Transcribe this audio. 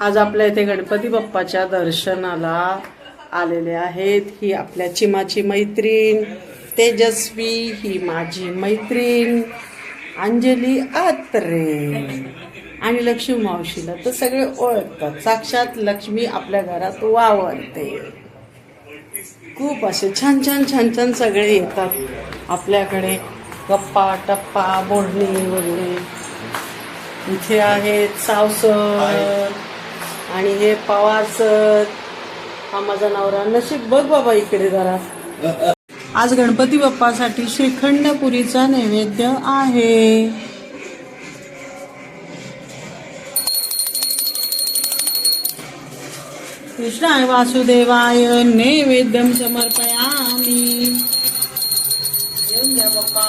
आज आपल्या इथे गणपती बाप्पाच्या दर्शनाला आलेले आहेत ही आपल्या चिमाची मैत्रीण तेजस्वी ही माझी मैत्रीण अंजली आत्रे आणि लक्ष्मी मावशीला तर सगळे ओळखतात. साक्षात लक्ष्मी आपल्या घरात वावरते. खूप असे छान छान छान छान सगळे येतात आपल्याकडे. गप्पा टप्पा बोलणी वगैरे. इथे आहेत सावसर. आणि हे पवार सर हा माझा नवरा. नशीब बघ बाबा इकडे जरा. आज गणपती बाप्पासाठी श्रीखंड पुरीचा नैवेद्य आहे. कृष्णाय वासुदेवाय नैवेद्यम समर्पयामी. येऊन द्या बाप्पा.